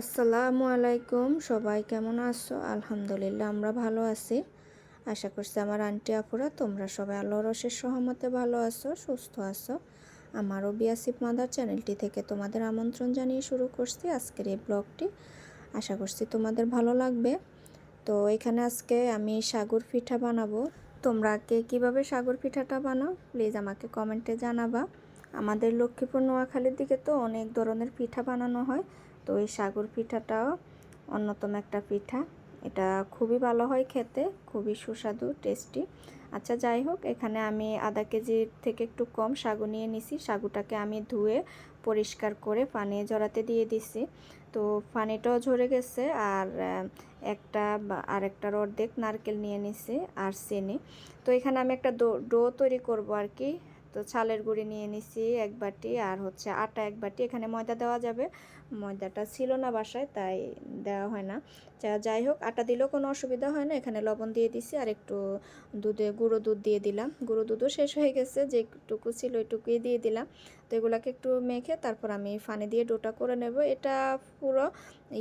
আসসালামু আলাইকুম, সবাই কেমন আছো? আলহামদুলিল্লাহ, আমরা ভালো আছি। আশা করছি আমার আন্টি আপুরা, তোমরা সবাই আল্লাহ রসের সহমতে ভালো আছো, সুস্থ আছো। আমারও বিয়াসিফ মাদার চ্যানেলটি থেকে তোমাদের আমন্ত্রণ জানিয়ে শুরু করছি আজকের এই ব্লগটি। আশা করছি তোমাদের ভালো লাগবে। তো এখানে আজকে আমি সাগর পিঠা বানাবো। তোমরা কে কীভাবে সাগর পিঠাটা বানাও, প্লিজ আমাকে কমেন্টে জানাবা। আমাদের লক্ষ্মীপুর নোয়াখালীর দিকে তো অনেক ধরনের পিঠা বানানো হয়। তো এই সাগর পিঠাটাও অন্যতম একটা পিঠা। এটা খুবই ভালো হয় খেতে, খুবই সুস্বাদু টেস্টি আচ্ছা যাই হোক, এখানে আমি আধা কেজির থেকে একটু কম সাগু নিয়ে নিছি। সাগুটাকে আমি ধুয়ে পরিষ্কার করে পানি জড়াতে দিয়ে দিছি। তো পানিটাও ঝরে গেছে আর একটা আর একটার অর্ধেক নারকেল নিয়ে নিছি আর চিনি। তো এখানে আমি একটা ডো তৈরি করব আর কি। তো ছালের গুঁড়ি নিয়ে নিছি এক বাটি আর হচ্ছে আটা এক বাটি। এখানে ময়দা দেওয়া যাবে। ময়দাটা ছিল না বাসায়, তাই দেওয়া হয় না। যাই হোক, আটা দিলেও কোনো অসুবিধা হয় না। এখানে লবণ দিয়ে দিছি আর একটু দুধে, গুঁড়ো দুধ দিয়ে দিলাম। গুঁড়ো দুধও শেষ হয়ে গেছে যেটুকু ছিল ওইটুকুই দিয়ে দিলাম। তো এগুলোকে একটু মেখে তারপর আমি ফানি দিয়ে ডোটা করে নেব। এটা পুরো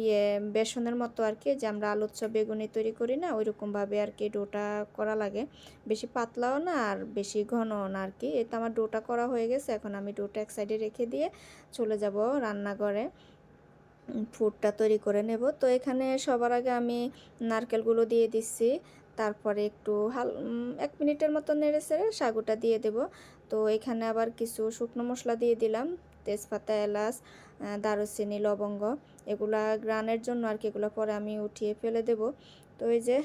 ইয়ে বেসনের মতো আর কি যে আমরা আলুর চপ, বেগুনি তৈরি করি না, ওইরকমভাবে আর কি ডোটা করা লাগে। বেশি পাতলাও না আর বেশি ঘনও না আর কি এটা আমার ডোটা করা হয়ে গেছে, এখন আমি ডোটা এক সাইডে রেখে দিয়ে চলে যাব রান্নাঘরে। ফুডটা তৈরি করে নেব। তো এখানে সবার আগে আমি নারকেলগুলো দিয়ে দিচ্ছি। তারপরে একটু হাল এক মিনিটের মতো নেড়ে সেড়ে সাগুটা দিয়ে দেব। তো এখানে আবার কিছু শুকনো মশলা দিয়ে দিলাম। তেজপাতা, এলাচ দারুচিনি, লবঙ্গ, এগুলা গ্রানের জন্য আর কি, এগুলো পরে আমি উঠিয়ে ফেলে দেব। তো এই যে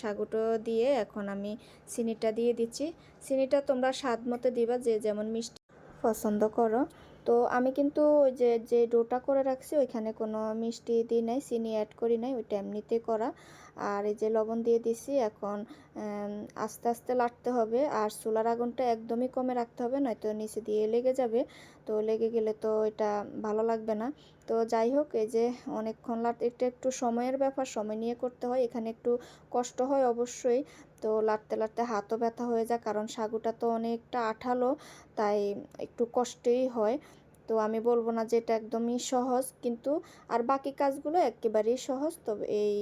সাগুটো দিয়ে এখন আমি চিনিটা দিয়ে দিচ্ছি। চিনিটা তোমরা স্বাদ মতো দিবা, যে যেমন মিষ্টি পছন্দ করো। তো আমি কিন্তু ওই যে যে ডোটা করে রাখছি ওইখানে কোনো মিষ্টি দিই নাই, চিনি অ্যাড করি নাই, ওইটা এমনিতে করা। আর এই যে লবণ দিয়ে দিছি, এখন আস্তে আস্তে লাটতে হবে। আর চুলার আগুনটা একদমই কমে রাখতে হবে, নয়তো নিচে দিয়ে লেগে যাবে। তো লেগে গেলে তো এটা ভালো লাগবে না। তো যাই হোক, এই যে অনেকক্ষণ লাট এটা একটু সময়ের ব্যাপার, সময় নিয়ে করতে হয়। এখানে একটু কষ্ট হয় অবশ্যই। তো লাড়তে লাড়তে হাতও ব্যথা হয়ে যায়, কারণ সাগুটা তো অনেকটা আঠালো, তাই একটু কষ্টই হয়। তো আমি বলব না যে এটা একদমই সহজ, কিন্তু আর বাকি কাজগুলো একেবারেই সহজ, তবে এই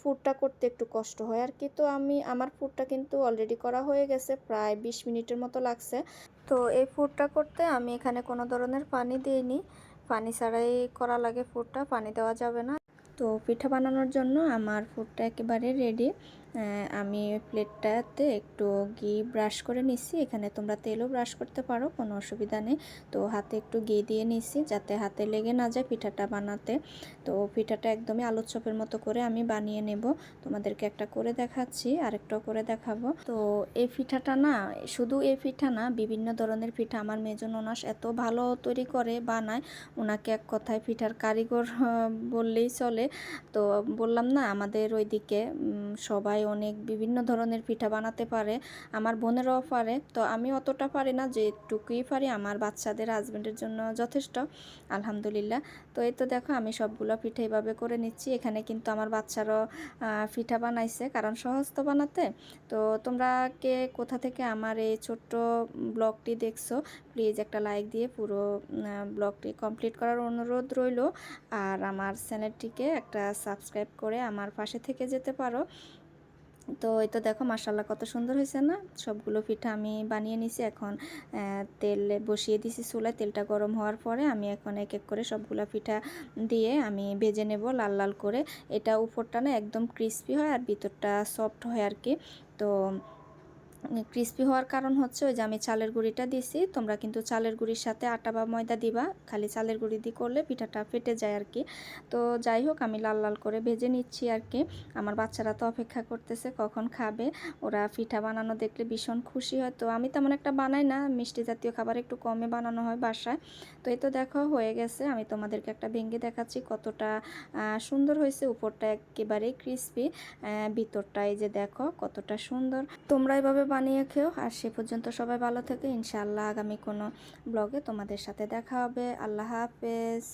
ফুডটা করতে একটু কষ্ট হয় আর কি। তো আমি, আমার ফুডটা কিন্তু অলরেডি করা হয়ে গেছে, প্রায় বিশ মিনিটের মতো লাগছে। তো এই ফুডটা করতে আমি এখানে কোনো ধরনের পানি দিইনি। পানি ছাড়াই করা লাগে ফুডটা পানি দেওয়া যাবে না। তো পিঠা বানানোর জন্য আমার ফুডটা একেবারে রেডি আমি প্লেটটাতে একটু ঘি ব্রাশ করে নিচ্ছি এখানে তোমরা তেলও ব্রাশ করতে পারো, কোনো অসুবিধা নেই। তো হাতে একটু ঘি দিয়ে নিচ্ছি যাতে হাতে লেগে না যায় পিঠাটা বানাতে। তো পিঠাটা একদমই আলুর চপের মতো করে আমি বানিয়ে নেব। তোমাদেরকে একটা করে দেখাচ্ছি, আরেকটাও করে দেখাবো। তো এই পিঠাটা না, শুধু এই পিঠা না, বিভিন্ন ধরনের পিঠা আমার মেজন ওনাস এত ভালো তৈরি করে, বানায়। ওনাকে এক কথায় পিঠার কারিগর বললেই চলে। তো বললাম না, আমাদের ওইদিকে সবাই অনেক বিভিন্ন ধরনের পিঠা বানাতে পারে, আমার বোনেরাও পারে। তো আমি অতটা পারি না যে যেটুকুই পারি আমার বাচ্চাদের হাজব্যান্ডের জন্য যথেষ্ট, আলহামদুলিল্লাহ। তো এই তো দেখো, আমি সবগুলো পিঠা এইভাবে করে নিচ্ছি। এখানে কিন্তু আমার বাচ্চারও পিঠা বানাইছে, কারণ সহজ তো বানাতে। তো তোমরা কে কোথা থেকে আমার এই ছোট্ট ব্লগটি দেখছ প্লিজ একটা লাইক দিয়ে পুরো ব্লগটি কমপ্লিট করার অনুরোধ রইল। আর আমার চ্যানেলটিকে একটা সাবস্ক্রাইব করে আমার পাশে থেকে যেতে পারো। তো এই তো দেখো মাসাল্লাহ কত সুন্দর হয়েছে না? সবগুলো পিঠা আমি বানিয়ে নিছি। এখন তেল বসিয়ে দিছি চুলায়। তেলটা গরম হওয়ার পরে আমি এখন এক এক করে সবগুলো পিঠা দিয়ে আমি ভেজে নেব লাল লাল করে। এটা উপরটা না একদম ক্রিস্পি হয় আর ভিতরটা সফট হয় আর কি। তো ক্রিস্পি হওয়ার কারণ হচ্ছে ওই যে আমি চালের গুঁড়িটা দিছি, তোমরা কিন্তু চালের গুঁড়ির সাথে আটা বা ময়দা দিবা, খালি চালের গুঁড়ি দিয়ে করলে পিঠাটা ফেটে যায় আর কি তো যাই হোক, আমি লাল লাল করে ভেজে নিচ্ছি আর কি আমার বাচ্চারা তো অপেক্ষা করতেছে কখন খাবে, ওরা পিঠা বানানো দেখলে ভীষণ খুশি হয়। তো আমি তেমন একটা বানাই না, মিষ্টি জাতীয় খাবার একটু কমে বানানো হয় বাসায়। তো এই তো দেখো, হয়ে গেছে। আমি তোমাদেরকে একটা ভেঙে দেখাচ্ছি কতটা সুন্দর হয়েছে। উপরটা একেবারেই ক্রিস্পি ভিতরটা এই যে দেখো কতটা সুন্দর। তোমরা এভাবে বানিয়ে খেও। আর সে পর্যন্ত সবাই ভালো থেকে। ইনশাআল্লাহ আগামী কোনো ব্লগে তোমাদের সাথে দেখা হবে। আল্লাহ হাফেজ।